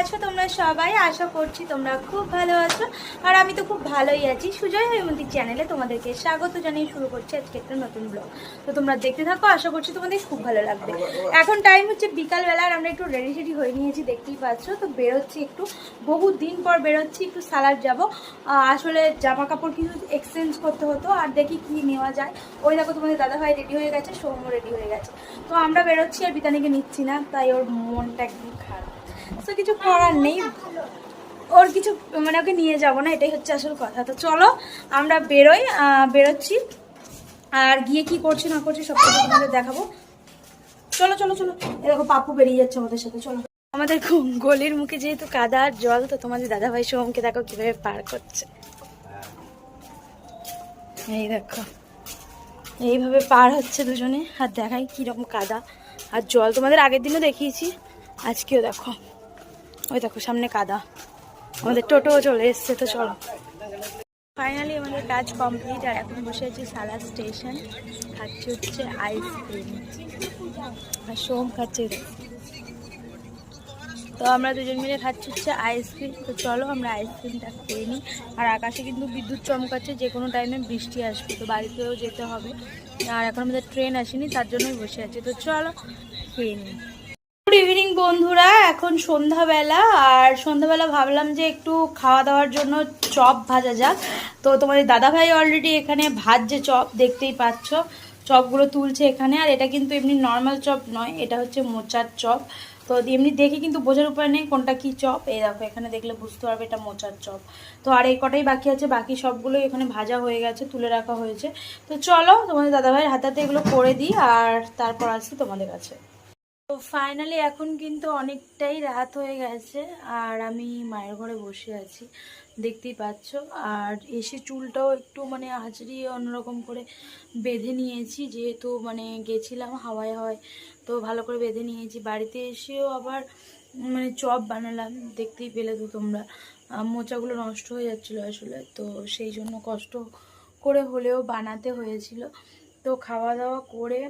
আছো তোমরা সবাই? আশা করছি তোমরা খুব ভালো আছো। আর আমি তো খুব ভালোই আছি। সুজয় হেমন্তী চ্যানেলে তোমাদেরকে স্বাগত জানিয়ে শুরু করছি আজকে একটা নতুন ব্লগ তো তোমরা দেখতে থাকো আশা করছি তোমাদের খুব ভালো লাগবে। এখন টাইম হচ্ছে বিকালবেলা আর আমরা একটু রেডি সেডি হয়ে নিয়েছি দেখতেই পাচ্ছ। তো বেরোচ্ছি একটু বহু দিন পর বেরোচ্ছি একটু সালাড যাব। আসলে জামা কাপড় কিছু এক্সচেঞ্জ করতে হতো আর দেখি কি নেওয়া যায়। ওই দেখো তোমাদের দাদাভাই রেডি হয়ে গেছে সৌম্য রেডি হয়ে গেছে। তো আমরা বেরোচ্ছি আর বিতানিকে নিচ্ছি না তাই ওর মনটা একদম খারাপ। তো কিছু করার নেই। ওর কিছু মানে ওকে নিয়ে যাব না, এটাই হচ্ছে আসল কথা। তো চলো, আমরা বেরোই বেরোচ্ছি। আর গিয়ে কি করছি না করছি সব কিছু তোমাদের দেখাবো। চলো চলো চলো। এ দেখো, পাপ্পু বেরিয়ে যাচ্ছে আমাদের সাথে, চলো। আমাদের গলির মুখে যেহেতু কাদা আর জল, তো তোমাদের দাদাভাই সোমকে দেখো কীভাবে পার করছে। এই দেখো, এইভাবে পার হচ্ছে দুজনে, আর দেখাই কীরকম কাদা আর জল। তোমাদের আগের দিনও দেখিয়েছি, আজকেও দেখো। ওই দেখো, সামনে কাদা। আমাদের টোটো চলে এসছে, তো চলো। ফাইনালি আমাদের কাজ কমপ্লিট আর এখন বসে আছি সালা স্টেশন। খাচ্ছি হচ্ছে আইসক্রিম আর সোম খাচ্ছে তো আমরা দুজন মিলে খাচ্ছি হচ্ছে আইসক্রিম তো চলো আমরা আইসক্রিমটা খেয়ে নিই। আর আকাশে কিন্তু বিদ্যুৎ চমকাচ্ছে, যে কোনো টাইমে বৃষ্টি আসবে, তো বাড়িতেও যেতে হবে। আর এখন আমাদের ট্রেন আসেনি, তার জন্যই বসে আছি। তো চলো, খেয়ে নিই। গুড ইভিনিং বন্ধুরা। এখন সন্ধ্যাবেলা, আর সন্ধ্যাবেলা ভাবলাম যে একটু খাওয়া দাওয়ার জন্য চপ ভাজা যাক। তো তোমাদের দাদাভাই অলরেডি এখানে ভাজছে চপ, দেখতেই পাচ্ছ। চপগুলো তুলছে এখানে, আর এটা কিন্তু এমনি নর্মাল চপ নয়, এটা হচ্ছে মোচার চপ। তো এমনি দেখে কিন্তু বোঝার উপায় নেই কোনটা কি চপ। এই দেখো, এখানে দেখলে বুঝতে পারবে এটা মোচার চপ। তো আর এই কটাই বাকি আছে, বাকি সবগুলোই এখানে ভাজা হয়ে গেছে, তুলে রাখা হয়েছে। তো চলো, তোমাদের দাদাভাইয়ের হাতাতে এগুলো করে দিই, আর তারপর আসছি তোমাদের কাছে। তো ফাইনালি এখন কিন্তু অনেকটাই রাত হয়ে গেছে, আর আমি মায়ের ঘরে বসে আছি, দেখতেই পাচ্ছ। আর এসে চুলটাও একটু মানে আঁচড়িয়ে অন্যরকম করে বেঁধে নিয়েছি, যেহেতু মানে গেছিলাম হাওয়ায় হয় তো ভালো করে বেঁধে নিয়েছি। বাড়িতে এসেও আবার মানে চপ বানালাম, দেখতেই পেলে তো তোমরা। মোচাগুলো নষ্ট হয়ে যাচ্ছিল আসলে, তো সেই জন্য কষ্ট করে হলেও বানাতে হয়েছিল। তো খাওয়া দাওয়া করে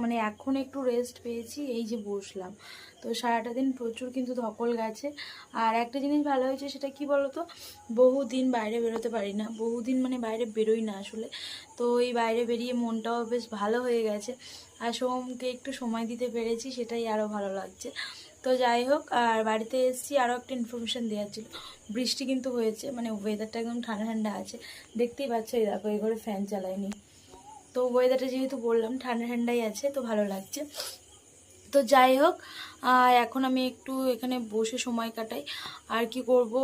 মানে এখন একটু রেস্ট পেয়েছি, এই যে বসলাম। তো সারাটা দিন প্রচুর কিন্তু ধকল গেছে। আর একটা জিনিস ভালো হয়েছে সেটা কি বলতো? বহুদিন বাইরে বেরোতে পারি না। বহুদিন মানে বাইরে বেরোই না আসলে। তো এই বাইরে বেরিয়ে মনটাও বেশ ভালো হয়ে গেছে। আর সোমকে একটু সময় দিতে পেরেছি, সেটাই আরও ভালো লাগছে। তো যাই হোক, আর বাড়িতে এসেছি আরও একটা ইনফরমেশান দেওয়ার ছিল। বৃষ্টি কিন্তু হয়েছে মানে ওয়েদারটা একদম ঠান্ডা ঠান্ডা আছে। দেখতেই পাচ্ছ, এই দেখো, এই ঘরে ফ্যান চালাইনি তো ওয়েদারটা যেহেতু বললাম, ঠান্ডা ঠান্ডাই আছে, তো ভালো লাগছে। তো যাই হোক এখন আমি একটু এখানে বসে সময় কাটাই। আর কি করব,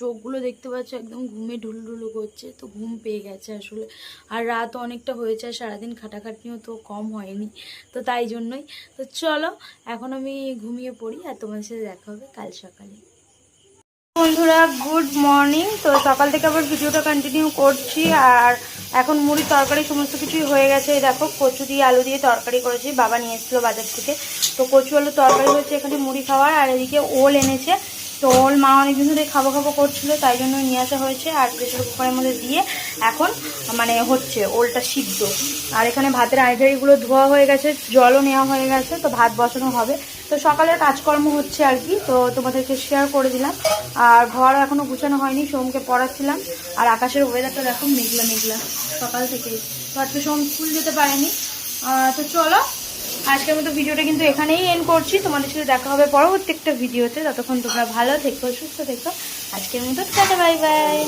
চোখগুলো দেখতে পাচ্ছ, একদম ঘুমে ঢুলঢুলু করছে, তো ঘুম পেয়ে গেছে আসলে। আর রাত অনেকটা হয়েছে, আর সারাদিন খাটাখাটনিও তো কম হয়নি, তো তাই জন্যই। তো চলো, এখন আমি ঘুমিয়ে পড়ি, আর তোমার সাথে দেখা হবে কাল সকালে। বন্ধুরা গুড মর্নিং তো সকাল থেকে আবার ভিডিওটা কন্টিনিউ করছি, আর এখন মুড়ি তরকারি সমস্ত কিছুই হয়ে গেছে। দেখো, কচু দিয়ে আলু দিয়ে তরকারি করেছি, বাবা নিয়ে এসেছিল বাজার থেকে। তো কচু আলু তরকারি হচ্ছে এখানে মুড়ি খাওয়ার, আর এদিকে ওল এনেছে। তো ওল মা অনেকদিন ধরে খাব খাব করছিল, তাই জন্য নিয়ে আসা হয়েছে, আর প্রেশার কুকারের মধ্যে দিয়ে এখন মানে হচ্ছে ওলটা সিদ্ধ। আর এখানে ভাতের আইডারিগুলো ধোয়া হয়ে গেছে, জলও নেওয়া হয়ে গেছে, তো ভাত বসানো হবে। তো সকালের কাজকর্ম হচ্ছে আর কি, তো তোমাদেরকে শেয়ার করে দিলাম। আর ঘর এখনও গুছানো হয়নি, সোমকে পড়াচ্ছিলাম। আর আকাশের ওয়েদারটা দেখো মেঘলা মেঘলা, সকাল থেকে। তো আজকে সোম স্কুল যেতে পারেনি। তো চলো, আজকের মতো ভিডিওটা কিন্তু এখানেই এন্ড করছি। তোমাদের সাথে দেখা হবে পরবর্তী একটা ভিডিওতে। ততক্ষণ তোমরা ভালো থেকো, সুস্থ থেকো। আজকের মতো বাই বাই